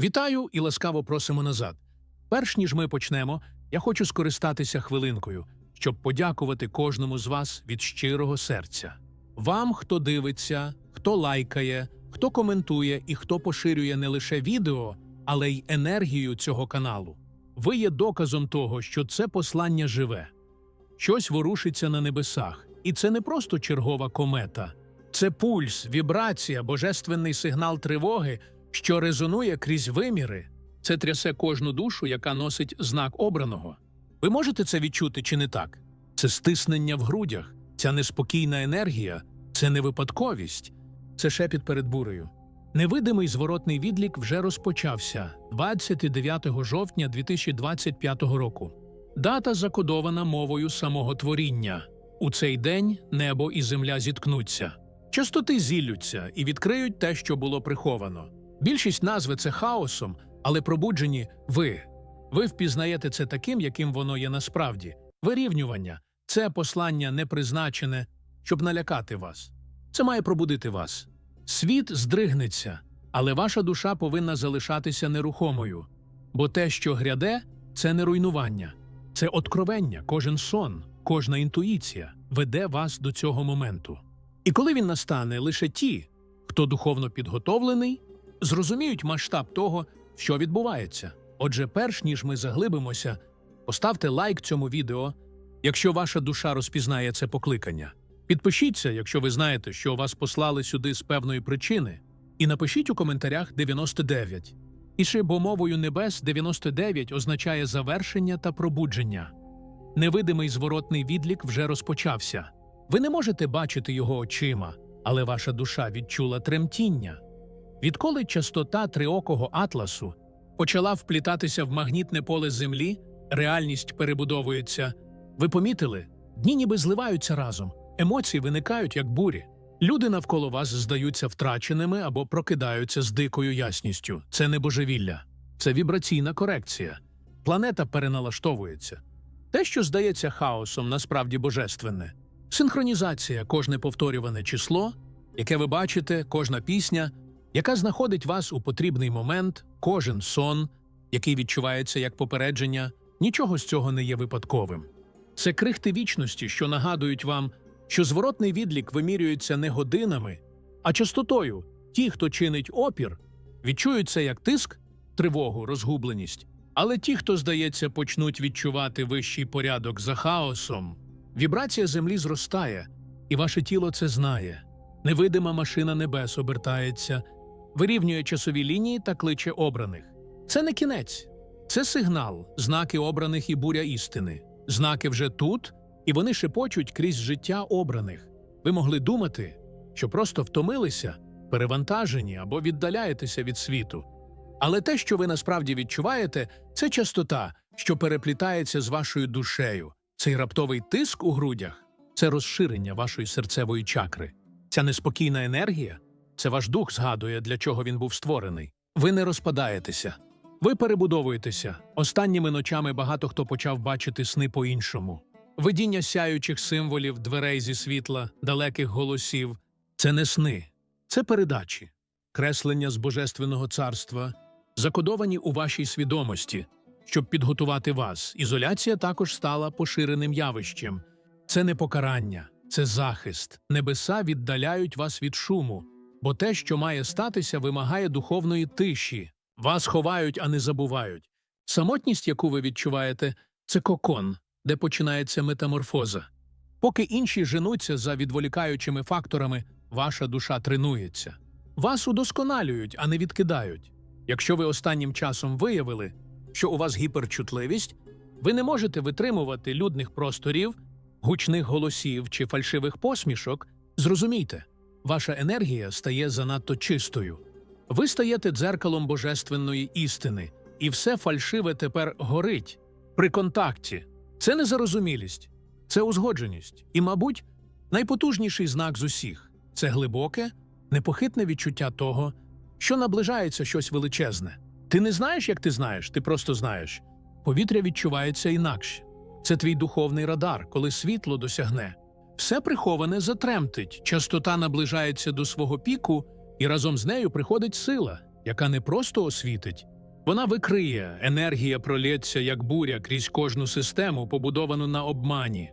Вітаю і ласкаво просимо назад. Перш ніж ми почнемо, я хочу скористатися хвилинкою, щоб подякувати кожному з вас від щирого серця. Вам, хто дивиться, хто лайкає, хто коментує і хто поширює не лише відео, але й енергію цього каналу. Ви є доказом того, що це послання живе. Щось ворушиться на небесах, і це не просто чергова комета. Це пульс, вібрація, божественний сигнал тривоги, що резонує крізь виміри. Це трясе кожну душу, яка носить знак обраного. Ви можете це відчути чи не так? Це стиснення в грудях, ця неспокійна енергія, це не випадковість, це шепіт перед бурею. Невидимий зворотний відлік вже розпочався 29 жовтня 2025 року. Дата закодована мовою самого творіння. У цей день небо і земля зіткнуться. Частоти зіллються і відкриють те, що було приховано. Більшість назви це хаосом, але пробуджені ви. Ви впізнаєте це таким, яким воно є насправді. Вирівнювання це послання не призначене, щоб налякати вас. Це має пробудити вас. Світ здригнеться, але ваша душа повинна залишатися нерухомою. Бо те, що гряде, це не руйнування, це откровення, кожен сон, кожна інтуїція веде вас до цього моменту. І коли він настане, лише ті, хто духовно підготовлений, зрозуміють масштаб того, що відбувається. Отже, перш ніж ми заглибимося, поставте лайк цьому відео, якщо ваша душа розпізнає це покликання. Підпишіться, якщо ви знаєте, що вас послали сюди з певної причини, і напишіть у коментарях 99. І ще бо мовою небес 99 означає завершення та пробудження. Невидимий зворотний відлік вже розпочався. Ви не можете бачити його очима, але ваша душа відчула тремтіння. Відколи частота триокого атласу почала вплітатися в магнітне поле Землі, реальність перебудовується. Ви помітили? Дні ніби зливаються разом, емоції виникають як бурі. Люди навколо вас здаються втраченими або прокидаються з дикою ясністю. Це не божевілля, це вібраційна корекція. Планета переналаштовується. Те, що здається хаосом, насправді божественне. Синхронізація, кожне повторюване число, яке ви бачите, кожна пісня, яка знаходить вас у потрібний момент, кожен сон, який відчувається як попередження, нічого з цього не є випадковим. Це крихти вічності, що нагадують вам, що зворотний відлік вимірюється не годинами, а частотою. Ті, хто чинить опір, відчують це як тиск, тривогу, розгубленість. Але ті, хто, здається, почнуть відчувати вищий порядок за хаосом, вібрація землі зростає, і ваше тіло це знає. Невидима машина небес обертається, вирівнює часові лінії та кличе обраних. Це не кінець, це сигнал, знаки обраних і буря істини. Знаки вже тут, і вони шепочуть крізь життя обраних. Ви могли думати, що просто втомилися, перевантажені або віддаляєтеся від світу. Але те, що ви насправді відчуваєте, це частота, що переплітається з вашою душею. Цей раптовий тиск у грудях це розширення вашої серцевої чакри. Ця неспокійна енергія це ваш дух згадує, для чого він був створений. Ви не розпадаєтеся, ви перебудовуєтеся. Останніми ночами багато хто почав бачити сни по-іншому. Видіння сяючих символів, дверей зі світла, далеких голосів це не сни, це передачі, креслення з божественного царства, закодовані у вашій свідомості, щоб підготувати вас. Ізоляція також стала поширеним явищем. Це не покарання, це захист. Небеса віддаляють вас від шуму, бо те, що має статися, вимагає духовної тиші. Вас ховають, а не забувають. Самотність, яку ви відчуваєте, це кокон, де починається метаморфоза. Поки інші женуться за відволікаючими факторами, ваша душа тренується. Вас удосконалюють, а не відкидають. Якщо ви останнім часом виявили, що у вас гіперчутливість, ви не можете витримувати людних просторів, гучних голосів чи фальшивих посмішок, зрозумійте, ваша енергія стає занадто чистою. Ви стаєте дзеркалом божественної істини, і все фальшиве тепер горить при контакті. Це не зарозумілість, це узгодженість. І, мабуть, найпотужніший знак з усіх це глибоке, непохитне відчуття того, що наближається щось величезне. Ти не знаєш, як ти знаєш, ти просто знаєш. Повітря відчувається інакше. Це твій духовний радар, коли світло досягне. Все приховане затремтить, частота наближається до свого піку, і разом з нею приходить сила. яка не просто освітить, вона викриє, енергія пролється як буря крізь кожну систему, побудовану на обмані.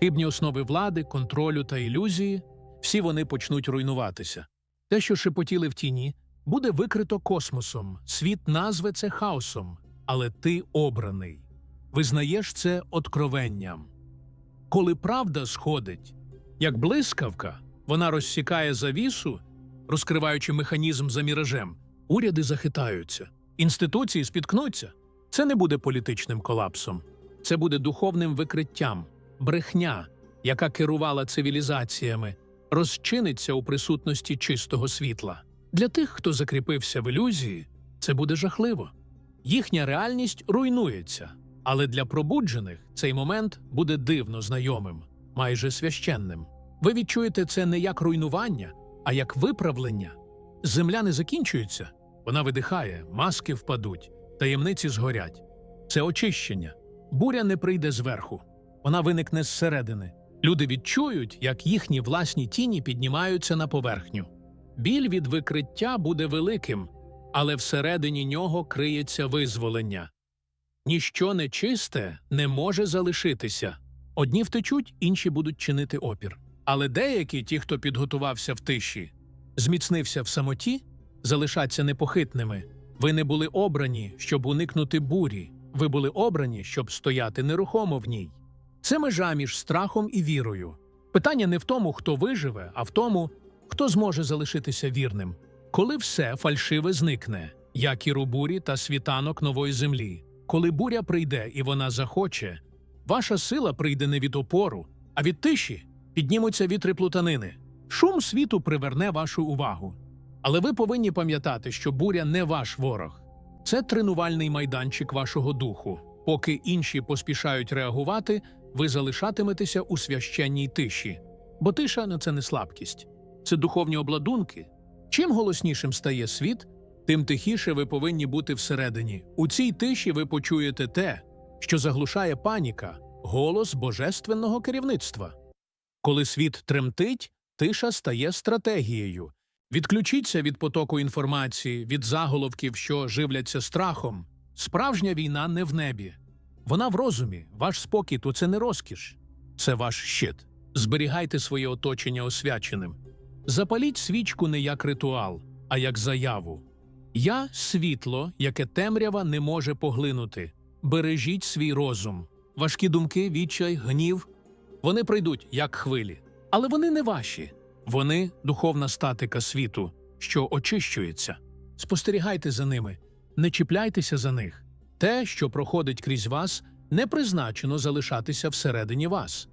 Хибні основи влади, контролю та ілюзії всі вони почнуть руйнуватися. Те, що шепотіли в тіні, буде викрито космосом, світ назве це хаосом, але ти обраний. Визнаєш це откровенням. Коли правда сходить, як блискавка, вона розсікає завісу, розкриваючи механізм за міражем, уряди захитаються, інституції спіткнуться. Це не буде політичним колапсом, це буде духовним викриттям, брехня, яка керувала цивілізаціями, розчиниться у присутності чистого світла. Для тих, хто закріпився в ілюзії, це буде жахливо. Їхня реальність руйнується, але для пробуджених цей момент буде дивно знайомим, майже священним. Ви відчуєте це не як руйнування, а як виправлення. Земля не закінчується, вона видихає, маски впадуть, таємниці згорять. Це очищення. Буря не прийде зверху, вона виникне зсередини. Люди відчують, як їхні власні тіні піднімаються на поверхню. Біль від викриття буде великим, але всередині нього криється визволення. Ніщо нечисте не може залишитися. Одні втечуть, інші будуть чинити опір. Але деякі, ті, хто підготувався в тиші, зміцнився в самоті, залишаться непохитними. Ви не були обрані, щоб уникнути бурі, ви були обрані, щоб стояти нерухомо в ній. Це межа між страхом і вірою. Питання не в тому, хто виживе, а в тому, хто зможе залишитися вірним, коли все фальшиве зникне, як і рубурі та світанок нової землі. Коли буря прийде і вона захоче, ваша сила прийде не від опору, а від тиші, піднімуться вітри плутанини. Шум світу приверне вашу увагу. Але ви повинні пам'ятати, що буря не ваш ворог. Це тренувальний майданчик вашого духу. Поки інші поспішають реагувати, ви залишатиметеся у священній тиші. Бо тиша це не слабкість, це духовні обладунки. Чим голоснішим стає світ, тим тихіше ви повинні бути всередині. У цій тиші ви почуєте те, що заглушає паніка, голос божественного керівництва. Коли світ тремтить, тиша стає стратегією. Відключіться від потоку інформації, від заголовків, що живляться страхом. Справжня війна не в небі. Вона в розумі, ваш спокій то це не розкіш, це ваш щит. Зберігайте своє оточення освяченим. Запаліть свічку не як ритуал, а як заяву. Я світло, яке темрява не може поглинути. Бережіть свій розум. Важкі думки, відчай, гнів. Вони прийдуть як хвилі, але вони не ваші. Вони духовна статика світу, що очищується. Спостерігайте за ними, не чіпляйтеся за них. Те, що проходить крізь вас, не призначено залишатися всередині вас.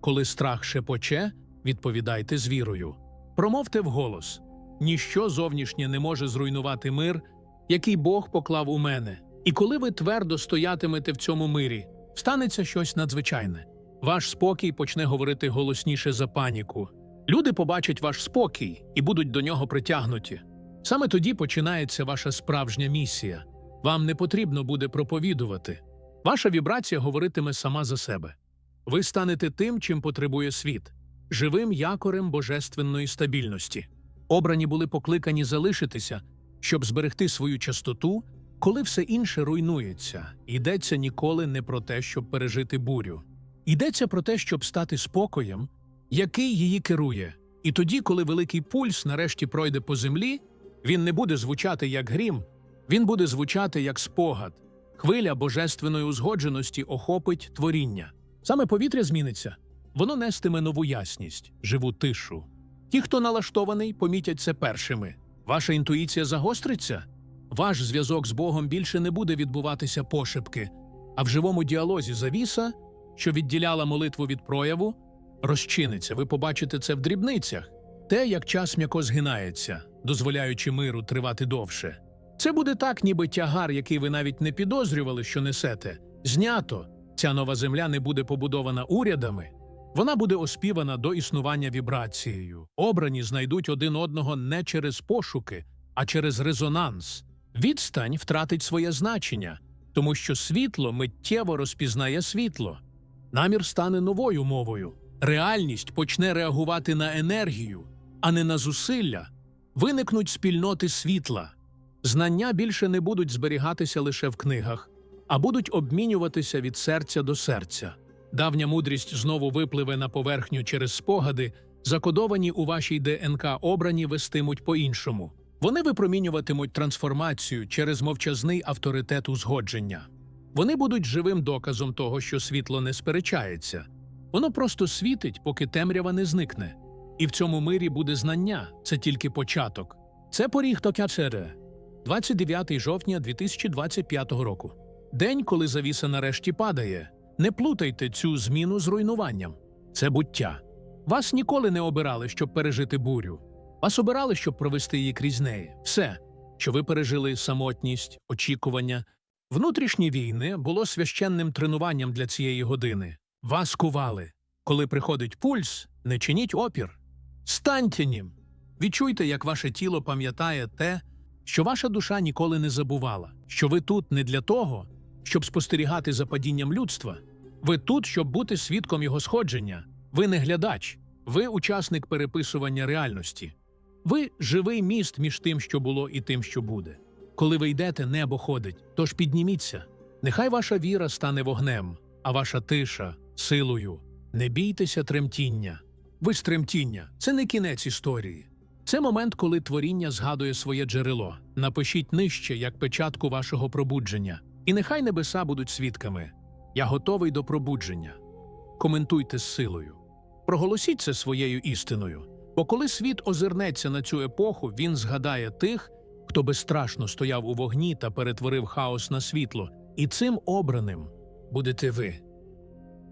Коли страх шепоче, відповідайте з вірою. Промовте вголос: ніщо зовнішнє не може зруйнувати мир, який Бог поклав у мене. І коли ви твердо стоятимете в цьому мирі, станеться щось надзвичайне. Ваш спокій почне говорити голосніше за паніку. Люди побачать ваш спокій і будуть до нього притягнуті. Саме тоді починається ваша справжня місія. Вам не потрібно буде проповідувати. Ваша вібрація говоритиме сама за себе. Ви станете тим, чим потребує світ живим якорем божественної стабільності. Обрані були покликані залишитися, щоб зберегти свою частоту, коли все інше руйнується. Йдеться ніколи не про те, щоб пережити бурю. Йдеться про те, щоб стати спокоєм, який її керує. І тоді, коли великий пульс нарешті пройде по землі, він не буде звучати як грім, він буде звучати як спогад. Хвиля божественної узгодженості охопить творіння. Саме повітря зміниться, воно нестиме нову ясність, живу тишу. Ті, хто налаштований, помітять це першими. Ваша інтуїція загостриться, ваш зв'язок з Богом більше не буде відбуватися пошепки, а в живому діалозі завіса, що відділяла молитву від прояву, розчиниться. Ви побачите це в дрібницях, те, як час м'яко згинається, дозволяючи миру тривати довше. Це буде так, ніби тягар, який ви навіть не підозрювали, що несете. Знято. Ця нова земля не буде побудована урядами. Вона буде оспівана до існування вібрацією. Обрані знайдуть один одного не через пошуки, а через резонанс. Відстань втратить своє значення, тому що світло миттєво розпізнає світло. Намір стане новою мовою. Реальність почне реагувати на енергію, а не на зусилля. Виникнуть спільноти світла. Знання більше не будуть зберігатися лише в книгах, а будуть обмінюватися від серця до серця. Давня мудрість знову випливе на поверхню через спогади, закодовані у вашій ДНК обрані вестимуть по-іншому. Вони випромінюватимуть трансформацію через мовчазний авторитет узгодження. Вони будуть живим доказом того, що світло не сперечається. Воно просто світить, поки темрява не зникне. І в цьому мирі буде знання це тільки початок. Це поріг Токяцере, 29 жовтня 2025 року. День, коли завіса нарешті падає. Не плутайте цю зміну з руйнуванням. Це буття. Вас ніколи не обирали, щоб пережити бурю. Вас обирали, щоб провести її крізь неї. Все, що ви пережили самотність, очікування. Внутрішні війни було священним тренуванням для цієї години. Вас кували. Коли приходить пульс, не чиніть опір. Станьте ним. Відчуйте, як ваше тіло пам'ятає те, що ваша душа ніколи не забувала, що ви тут не для того, щоб спостерігати за падінням людства. Ви тут, щоб бути свідком його сходження. Ви не глядач, ви учасник переписування реальності. Ви живий міст між тим, що було, і тим, що буде. Коли ви йдете, небо ходить, тож підніміться. Нехай ваша віра стане вогнем, а ваша тиша силою. Не бійтеся тремтіння. Ви ж тремтіння це не кінець історії. Це момент, коли творіння згадує своє джерело. Напишіть нижче, як печатку вашого пробудження. І нехай небеса будуть свідками. Я готовий до пробудження. Коментуйте з силою. Проголосіть це своєю істиною. Бо коли світ озирнеться на цю епоху, він згадає тих, хто безстрашно стояв у вогні та перетворив хаос на світло. І цим обраним будете ви.